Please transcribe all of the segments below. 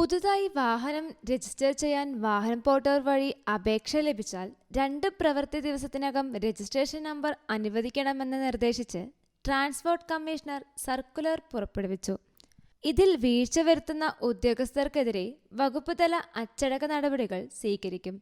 പുതുതായി വാഹനം രജിസ്റ്റർ ചെയ്യാൻ വാഹനം പോർട്ടർ വഴി അപേക്ഷ ലഭിച്ചാൽ രണ്ട് പ്രവൃത്തി ദിവസത്തിനകം രജിസ്ട്രേഷൻ നമ്പർ അനുവദിക്കണമെന്ന് നിർദ്ദേശിച്ച് ട്രാൻസ്പോർട്ട് കമ്മീഷണർ സർക്കുലർ പുറപ്പെടുവിച്ചു. ഇതിൽ വീഴ്ച വരുത്തുന്ന ഉദ്യോഗസ്ഥർക്കെതിരെ വകുപ്പുതല അച്ചടക്ക നടപടികൾ സ്വീകരിക്കും.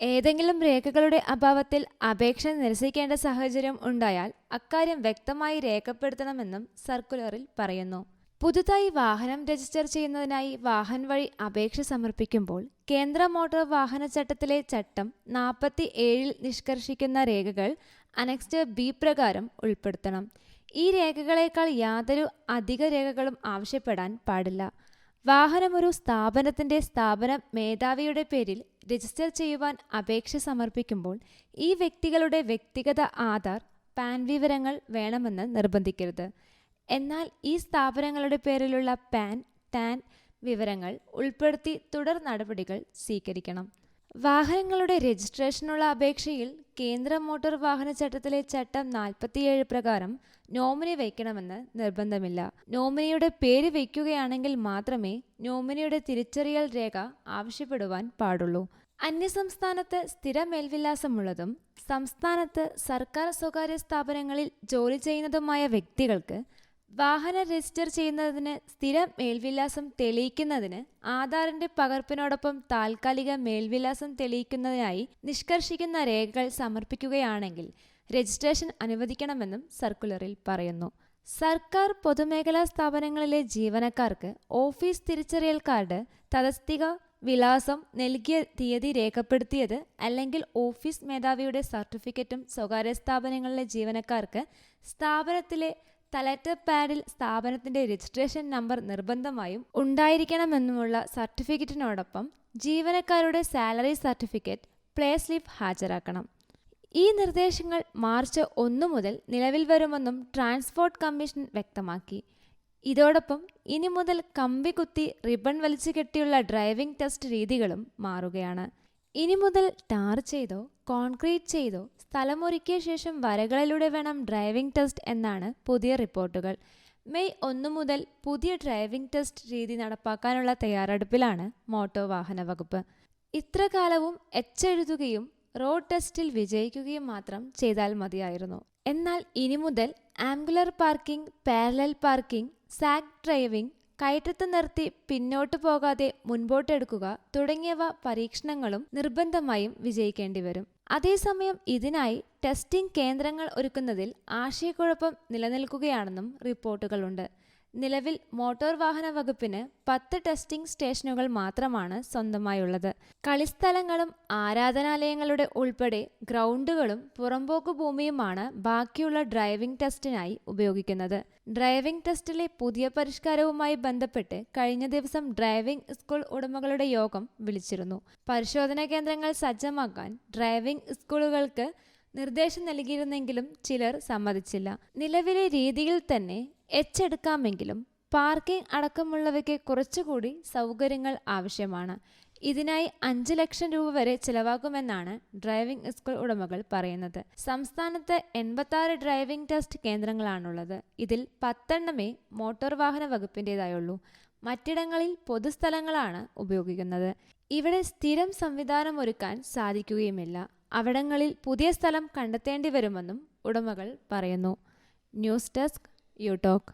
ഏതെങ്കിലും രേഖകളുടെ അഭാവത്തിൽ അപേക്ഷ നിരസിക്കേണ്ട സാഹചര്യം ഉണ്ടായാൽ അക്കാര്യം വ്യക്തമായി രേഖപ്പെടുത്തണമെന്നും സർക്കുലറിൽ പറയുന്നു. പുതുതായി വാഹനം രജിസ്റ്റർ ചെയ്യുന്നതിനായി വാഹൻ വഴി അപേക്ഷ സമർപ്പിക്കുമ്പോൾ കേന്ദ്ര മോട്ടോർ വാഹന ചട്ടത്തിലെ ചട്ടം നാൽപ്പത്തി ഏഴിൽ നിഷ്കർഷിക്കുന്ന രേഖകൾ അനക്സ്റ്റ് ബി പ്രകാരം ഉൾപ്പെടുത്തണം. ഈ രേഖകളേക്കാൾ യാതൊരു അധിക രേഖകളും ആവശ്യപ്പെടാൻ പാടില്ല. വാഹനം ഒരു സ്ഥാപനത്തിന്റെ സ്ഥാപന മേധാവിയുടെ പേരിൽ രജിസ്റ്റർ ചെയ്യുവാൻ അപേക്ഷ സമർപ്പിക്കുമ്പോൾ ഈ വ്യക്തികളുടെ വ്യക്തിഗത ആധാർ പാൻ വിവരങ്ങൾ വേണമെന്ന് നിർബന്ധിക്കരുത്. എന്നാൽ ഈ സ്ഥാപനങ്ങളുടെ പേരിലുള്ള പാൻ ടാൻ വിവരങ്ങൾ ഉൾപ്പെടുത്തി തുടർ നടപടികൾ സ്വീകരിക്കണം. വാഹനങ്ങളുടെ രജിസ്ട്രേഷനുള്ള അപേക്ഷയിൽ കേന്ദ്ര മോട്ടോർ വാഹന ചട്ടത്തിലെ ചട്ടം നാൽപ്പത്തിയേഴ് പ്രകാരം നോമിനി വയ്ക്കണമെന്ന് നിർബന്ധമില്ല. നോമിനിയുടെ പേര് വയ്ക്കുകയാണെങ്കിൽ മാത്രമേ നോമിനിയുടെ തിരിച്ചറിയൽ രേഖ ആവശ്യപ്പെടുവാൻ പാടുള്ളൂ. അന്യസംസ്ഥാനത്ത് സ്ഥിര മേൽവിലാസമുള്ളതും സംസ്ഥാനത്ത് സർക്കാർ സ്വകാര്യ സ്ഥാപനങ്ങളിൽ ജോലി ചെയ്യുന്നതുമായ വ്യക്തികൾക്ക് വാഹനം രജിസ്റ്റർ ചെയ്യുന്നതിന് സ്ഥിരം മേൽവിലാസം തെളിയിക്കുന്നതിന് ആധാറിന്റെ പകർപ്പിനോടൊപ്പം താൽക്കാലിക മേൽവിലാസം തെളിയിക്കുന്നതിനായി നിഷ്കർഷിക്കുന്ന രേഖകൾ സമർപ്പിക്കുകയാണെങ്കിൽ രജിസ്ട്രേഷൻ അനുവദിക്കണമെന്നും സർക്കുലറിൽ പറയുന്നു. സർക്കാർ പൊതുമേഖലാ സ്ഥാപനങ്ങളിലെ ജീവനക്കാർക്ക് ഓഫീസ് തിരിച്ചറിയൽ കാർഡ് തദസ്ഥിക വിലാസം നൽകിയ തീയതി രേഖപ്പെടുത്തിയത് അല്ലെങ്കിൽ ഓഫീസ് മേധാവിയുടെ സർട്ടിഫിക്കറ്റും സ്വകാര്യ സ്ഥാപനങ്ങളിലെ ജീവനക്കാർക്ക് സ്ഥാപനത്തിലെ തലറ്റർ പാഡിൽ സ്ഥാപനത്തിന്റെ രജിസ്ട്രേഷൻ നമ്പർ നിർബന്ധമായും ഉണ്ടായിരിക്കണമെന്നുമുള്ള സർട്ടിഫിക്കറ്റിനോടൊപ്പം ജീവനക്കാരുടെ സാലറി സർട്ടിഫിക്കറ്റ് പ്ലേ സ്ലിപ്പ് ഹാജരാക്കണം. ഈ നിർദ്ദേശങ്ങൾ മാർച്ച് ഒന്ന് മുതൽ നിലവിൽ വരുമെന്നും ട്രാൻസ്പോർട്ട് കമ്മീഷൻ വ്യക്തമാക്കി. ഇതോടൊപ്പം ഇനി മുതൽ കമ്പി കുത്തി റിബൺ വലിച്ചു കെട്ടിയുള്ള ഡ്രൈവിംഗ് ടെസ്റ്റ് രീതികളും മാറുകയാണ്. ഇനി മുതൽ ടാർ ചെയ്തോ കോൺക്രീറ്റ് ചെയ്തോ സ്ഥലമൊരുക്കിയ ശേഷം വരകളിലൂടെ വേണം ഡ്രൈവിംഗ് ടെസ്റ്റ് എന്നാണ് പുതിയ റിപ്പോർട്ടുകൾ. മെയ് ഒന്ന് മുതൽ പുതിയ ഡ്രൈവിംഗ് ടെസ്റ്റ് രീതി നടപ്പാക്കാനുള്ള തയ്യാറെടുപ്പിലാണ് മോട്ടോർ വാഹന വകുപ്പ്. ഇത്ര കാലവും എച്ചെഴുതുകയും റോഡ് ടെസ്റ്റിൽ വിജയിക്കുകയും മാത്രം ചെയ്താൽ മതിയായിരുന്നു. എന്നാൽ ഇനി മുതൽ ആംഗുലർ പാർക്കിംഗ് പാരലൽ പാർക്കിംഗ് സാക്ക് ഡ്രൈവിംഗ് കയറ്റത്ത് നിർത്തി പിന്നോട്ട് പോകാതെ മുൻപോട്ടെടുക്കുക തുടങ്ങിയവ പരീക്ഷണങ്ങളും നിർബന്ധമായും വിജയിക്കേണ്ടി വരും അതേസമയം ഇതിനായി ടെസ്റ്റിംഗ് കേന്ദ്രങ്ങൾ ഒരുക്കുന്നതിൽ ആശയക്കുഴപ്പം നിലനിൽക്കുകയാണെന്നും റിപ്പോർട്ടുകളുണ്ട്. നിലവിൽ മോട്ടോർ വാഹന വകുപ്പിന് പത്ത് ടെസ്റ്റിംഗ് സ്റ്റേഷനുകൾ മാത്രമാണ് സ്വന്തമായുള്ളത്. കളിസ്ഥലങ്ങളും ആരാധനാലയങ്ങളുടെ ഉൾപ്പെടെ ഗ്രൗണ്ടുകളും പുറമ്പോക്ക് ഭൂമിയുമാണ് ബാക്കിയുള്ള ഡ്രൈവിംഗ് ടെസ്റ്റിനായി ഉപയോഗിക്കുന്നത്. ഡ്രൈവിംഗ് ടെസ്റ്റിലെ പുതിയ പരിഷ്കാരവുമായി ബന്ധപ്പെട്ട് കഴിഞ്ഞ ദിവസം ഡ്രൈവിംഗ് സ്കൂൾ ഉടമകളുടെ യോഗം വിളിച്ചിരുന്നു. പരിശോധനാ കേന്ദ്രങ്ങൾ സജ്ജമാക്കാൻ ഡ്രൈവിംഗ് സ്കൂളുകൾക്ക് നിർദ്ദേശം നൽകിയിരുന്നെങ്കിലും ചിലർ സമ്മതിച്ചില്ല. നിലവിലെ രീതിയിൽ തന്നെ എച്ചെടുക്കാമെങ്കിലും പാർക്കിംഗ് അടക്കമുള്ളവയ്ക്ക് കുറച്ചുകൂടി സൗകര്യങ്ങൾ ആവശ്യമാണ്. ഇതിനായി അഞ്ച് ലക്ഷം രൂപ വരെ ചിലവാക്കുമെന്നാണ് ഡ്രൈവിംഗ് സ്കൂൾ ഉടമകൾ പറയുന്നത്. സംസ്ഥാനത്ത് എൺപത്തി ഡ്രൈവിംഗ് ടെസ്റ്റ് കേന്ദ്രങ്ങളാണുള്ളത്. ഇതിൽ പത്തെണ്ണമേ മോട്ടോർ വാഹന വകുപ്പിന്റെതായുള്ളൂ മറ്റിടങ്ങളിൽ പൊതുസ്ഥലങ്ങളാണ് ഉപയോഗിക്കുന്നത്. ഇവിടെ സ്ഥിരം സംവിധാനം ഒരുക്കാൻ സാധിക്കുകയുമില്ല. അവിടങ്ങളിൽ പുതിയ സ്ഥലം കണ്ടെത്തേണ്ടി വരുമെന്നും ഉടമകൾ പറയുന്നു. News desk you talk